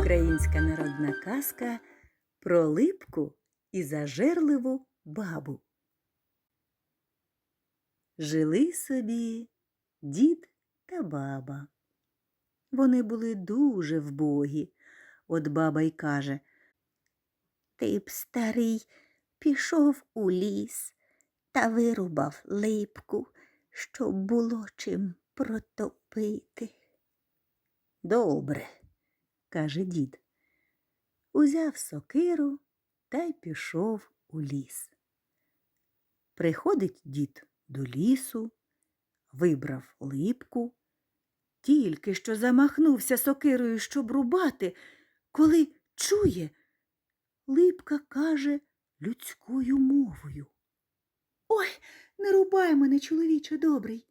Українська народна казка про липку і зажерливу бабу. Жили собі дід та баба. Вони були дуже вбогі. От баба й каже Ти б, старий, пішов у ліс та вирубав липку, щоб було чим протопити. Добре, каже дід. Узяв сокиру та й пішов у ліс. Приходить дід до лісу, вибрав липку, тільки що замахнувся сокирою, щоб рубати, коли чує, липка каже людською мовою. Ой, не рубай мене, чоловіче добрий,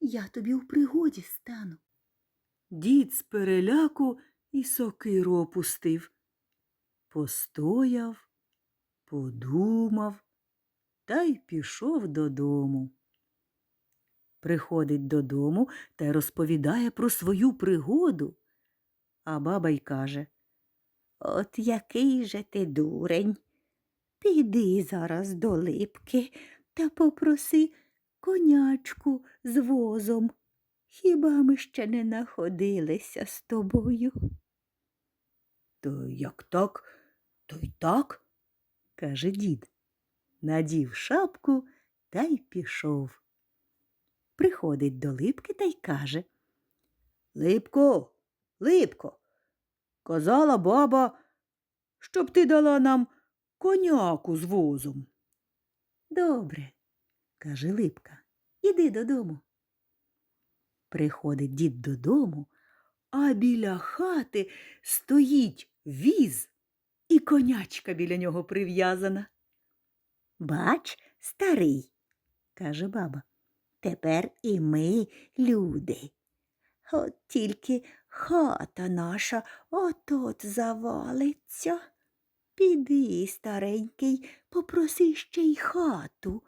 я тобі у пригоді стану. Дід з переляку і сокиру опустив. Постояв, подумав та й пішов додому. Приходить додому та розповідає про свою пригоду. А баба й каже От який же ти дурень. Піди зараз до липки та попроси конячку з возом. Хіба ми ще не находилися з тобою? То як так, то й так, каже дід. Надів шапку та й пішов. Приходить до липки та й каже Липко, липко, казала баба, щоб ти дала нам коняку з возом. Добре, каже липка, іди додому. Приходить дід додому, а біля хати стоїть віз і конячка біля нього прив'язана. Бач, старий, каже баба, тепер і ми люди. От тільки хата наша от-от завалиться. Піди, старенький, попроси ще й хату.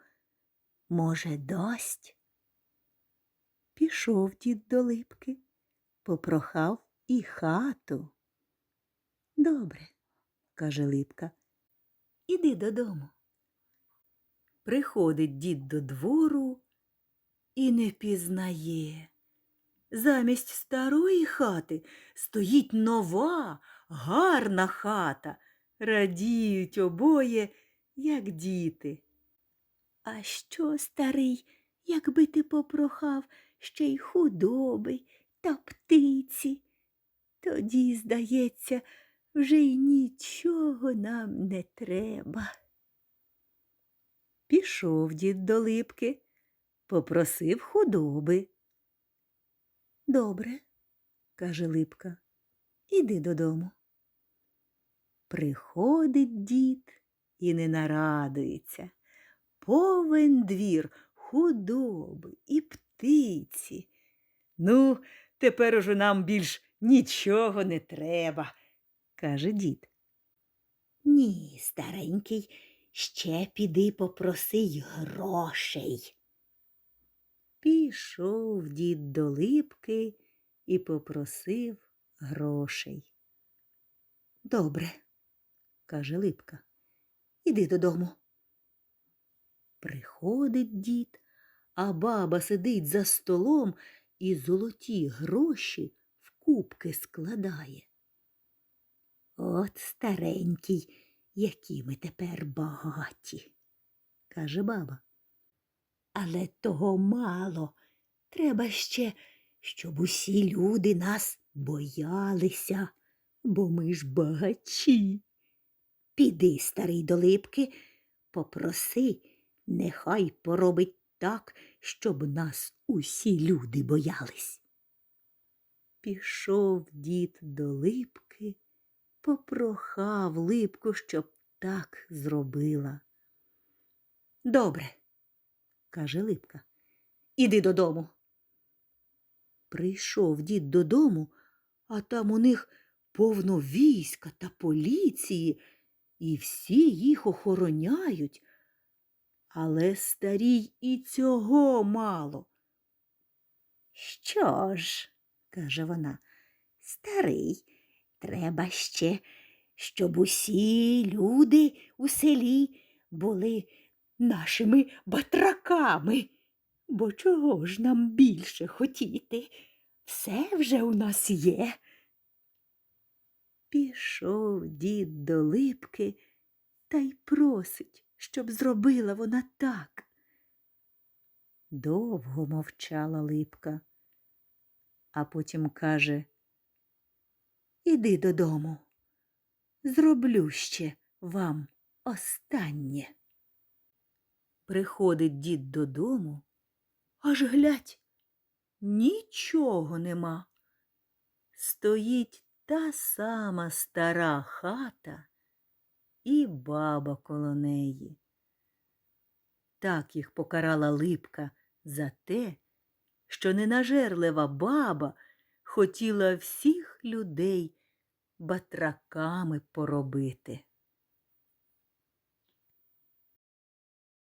Може, дасть? Пішов дід до липки, попрохав і хату. Добре, каже липка, іди додому. Приходить дід до двору і не пізнає. Замість старої хати стоїть нова, гарна хата. Радіють обоє, як діти. А що, старий, якби ти попрохав ще й худоби та птиці? Тоді, здається, вже й нічого нам не треба. Пішов дід до липки, попросив худоби. Добре, каже липка, іди додому. Приходить дід і не нарадується. Повен двір худоби і птиці. Ну, тепер уже нам більш нічого не треба, каже дід. Ні, старенький, ще піди попроси й грошей. Пішов дід до липки і попросив грошей. Добре, каже липка, іди додому. Приходить дід, а баба сидить за столом і золоті гроші в кубки складає. От старенький, які ми тепер багаті, каже баба. але того мало. Треба ще, щоб усі люди нас боялися, бо ми ж багачі. Піди, старий до липки, попроси, нехай поробить так, щоб нас усі люди боялись. Пішов дід до липки, попрохав липку, щоб так зробила. Добре, каже липка, іди додому. Прийшов дід додому, а там у них повно війська та поліції, і всі їх охороняють. Але старій і цього мало. Що ж, каже вона, старий, Треба ще, щоб усі люди у селі були нашими батраками. Бо чого ж нам більше хотіти? Все вже у нас є. Пішов дід до липки та й просить, щоб зробила вона так. Довго мовчала липка, а потім каже Іди додому, зроблю ще вам останнє. Приходить дід додому, аж глядь, нічого нема. Стоїть та сама стара хата і баба коло неї. Так їх покарала липка за те, що ненажерлива баба хотіла всіх людей батраками поробити.